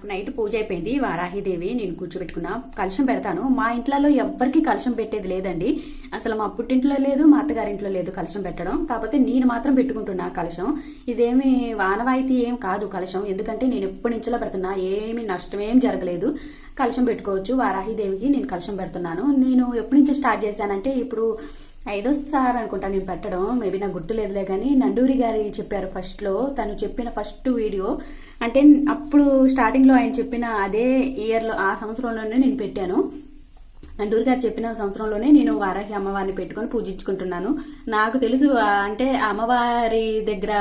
నాకు నైట్ పూజ అయిపోయింది వారాహిదేవి నేను కూర్చోబెట్టుకున్నా. కలశం పెడతాను. మా ఇంట్లో ఎవ్వరికి కలశం పెట్టేది లేదండి. అసలు మా పుట్టింట్లో లేదు మా అత్తగారింట్లో లేదు కలశం పెట్టడం. కాకపోతే నేను మాత్రం పెట్టుకుంటున్నా కలశం ఇదేమి వానవాయితీ ఏం కాదు కలశం ఎందుకంటే నేను ఎప్పటి నుంచిలో పెడుతున్నా. ఏమి నష్టం ఏం జరగలేదు. కలశం పెట్టుకోవచ్చు. వారాహిదేవికి నేను కలశం పెడుతున్నాను. నేను ఎప్పటి నుంచి స్టార్ట్ చేశానంటే ఇప్పుడు ఐదో సార్ అనుకుంటా నేను పెట్టడం. మేబీ నాకు గుర్తులేదులే కానీ నండూరి గారి చెప్పారు ఫస్ట్లో. తను చెప్పిన ఫస్ట్ వీడియో అంటే అప్పుడు స్టార్టింగ్లో ఆయన చెప్పిన అదే ఇయర్లో ఆ సంవత్సరంలోనే నేను పెట్టాను. నండూరి గారు చెప్పిన సంవత్సరంలోనే నేను వారాహి అమ్మవారిని పెట్టుకొని పూజించుకుంటున్నాను. నాకు తెలుసు అంటే అమ్మవారి దగ్గర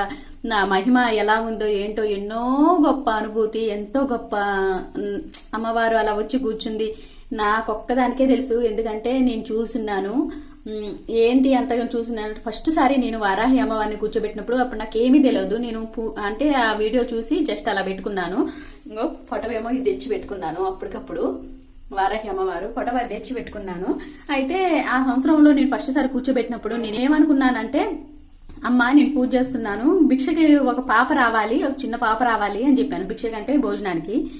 నా మహిమ ఎలా ఉందో ఏంటో ఎన్నో గొప్ప అనుభూతి ఎంతో గొప్ప అమ్మవారు అలా వచ్చి కూర్చుంది. నాకొక్కదానికే తెలుసు. ఎందుకంటే నేను చూసున్నాను. ఏంటి అంతగా చూసిన? ఫస్ట్ సారి నేను వారాహి అమ్మవారిని కూర్చోబెట్టినప్పుడు అప్పుడు నాకు ఏమీ తెలియదు నేను పూ- అంటే ఆ వీడియో చూసి జస్ట్ అలా పెట్టుకున్నాను. ఇంకో ఫోటో ఏమో ఇది తెచ్చి పెట్టుకున్నాను అప్పటికప్పుడు. వారాహి అమ్మవారు ఫోటో అది తెచ్చి పెట్టుకున్నాను. అయితే ఆ సంవత్సరంలో నేను ఫస్ట్ సారి కూర్చోబెట్టినప్పుడు నేనేమనుకున్నానంటే అమ్మ నేను పూజ చేస్తున్నాను భిక్షకి ఒక పాప రావాలి ఒక చిన్న పాప రావాలి అని చెప్పాను. భిక్షకంటే భోజనానికి.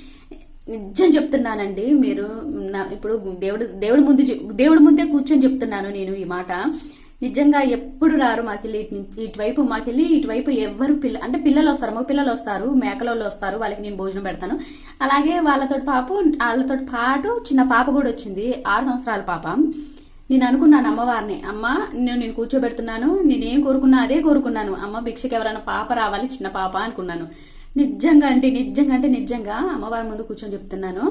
నిజం చెప్తున్నానండి. మీరు నా ఇప్పుడు దేవుడు దేవుడి ముందు దేవుడి ముందే కూర్చొని చెప్తున్నాను నేను ఈ మాట. నిజంగా ఎప్పుడు రారు మాకెళ్ళి ఇటు నుంచి ఇటువైపు మాకెళ్ళి ఇటువైపు ఎవరు పిల్ల అంటే పిల్లలు వస్తారు మగ పిల్లలు వస్తారు మేకలోళ్ళు వస్తారు వాళ్ళకి నేను భోజనం పెడతాను. అలాగే వాళ్ళతో పాపు వాళ్ళతో పాటు చిన్న పాప కూడా వచ్చింది ఆరు సంవత్సరాల పాప. నేను అనుకున్నాను అమ్మవారిని అమ్మ నేను నేను కూర్చోబెడుతున్నాను నేనేం కోరుకున్నా అదే కోరుకున్నాను. అమ్మ భిక్షకి ఎవరైనా పాప రావాలి చిన్న పాప అనుకున్నాను. నిజంగా అంటే నిజంగా అంటే నిజంగా అమ్మవారి ముందు కూర్చొని చెప్తున్నాను.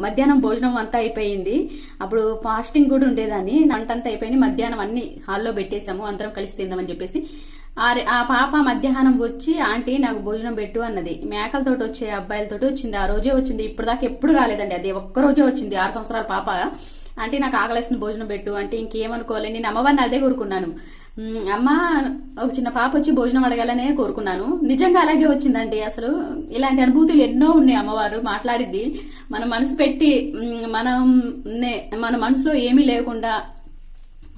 మధ్యాహ్నం భోజనం అంతా అయిపోయింది. అప్పుడు ఫాస్టింగ్ కూడా ఉండేదాన్ని. వంట అంతా అయిపోయింది. మధ్యాహ్నం అన్ని హాల్లో పెట్టేశాము. అందరం కలిసి తిందామని చెప్పేసి. ఆ ఆ పాప మధ్యాహ్నం వచ్చి ఆంటీ నాకు భోజనం పెట్టు అన్నది. మేకలతోటి వచ్చే అబ్బాయిలతోటి వచ్చింది. ఆ రోజే వచ్చింది. ఇప్పుడు దాకా ఎప్పుడు రాలేదండి. అది ఒక్క రోజే వచ్చింది. ఆరు సంవత్సరాల పాప. అంటే నాకు ఆకలేసిన భోజనం పెట్టు. అంటే ఇంకేమనుకోవాలి? నేను అమ్మవారిని అదే కోరుకున్నాను. అమ్మ ఒక చిన్న పాప వచ్చి భోజనం అడగాలనే కోరుకున్నాను. నిజంగా అలాగే వచ్చిందండి అసలు. ఇలాంటి అనుభూతులు ఎన్నో ఉన్నాయి అమ్మవారు మాట్లాడిద్ది. మన మనసు పెట్టి మనం నే- మన మనసులో ఏమీ లేకుండా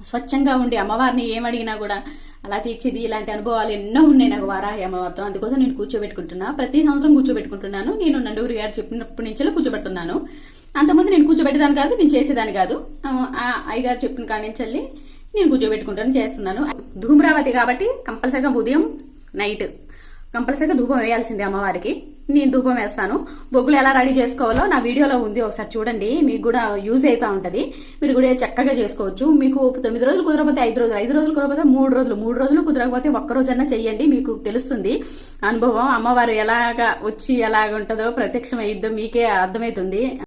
స్వచ్ఛంగా ఉండి అమ్మవారిని ఏమడిగినా కూడా అలా తీర్చిది. ఇలాంటి అనుభవాలు ఎన్నో ఉన్నాయి నాకు వారాహి అమ్మవారితో. అందుకోసం నేను కూర్చోబెట్టుకుంటున్నా. ప్రతి సంవత్సరం కూర్చోబెట్టుకుంటున్నాను. నేను నండూరి గారు చెప్పినప్పటి నుంచే కూర్చోబెడుతున్నాను. అంతకుముందు నేను కూర్చోబెట్టేదాన్ని కాదు నేను చేసేదాన్ని కాదు. ఆ, అయ్యగారు చెప్పిన కాడి నుంచి వెళ్ళి నేను కూర్చోబెట్టుకుంటాను చేస్తున్నాను. ధూమ్రావతి కాబట్టి కంపల్సరిగా ఉదయం నైట్. కంపల్సరీగా ధూపం వేయాల్సిందే అమ్మవారికి. నేను ధూపం వేస్తాను. బొగ్గులు ఎలా రెడీ చేసుకోవాలో నా వీడియోలో ఉంది. ఒకసారి చూడండి. మీకు కూడా యూజ్ అవుతా ఉంటది. మీరు కూడా చక్కగా చేసుకోవచ్చు. మీకు తొమ్మిది రోజులు కుదరకపోతే ఐదు రోజులు ఐదు రోజులు కుదరకపోతే మూడు రోజులు మూడు రోజులు కుదరకపోతే ఒక్క రోజన్నా చెయ్యండి. మీకు తెలుస్తుంది. అనుభవం అమ్మవారు ఎలాగా వచ్చి ఎలాగ ఉంటుందో ప్రత్యక్షం అయ్యిద్దో మీకే అర్థమవుతుంది.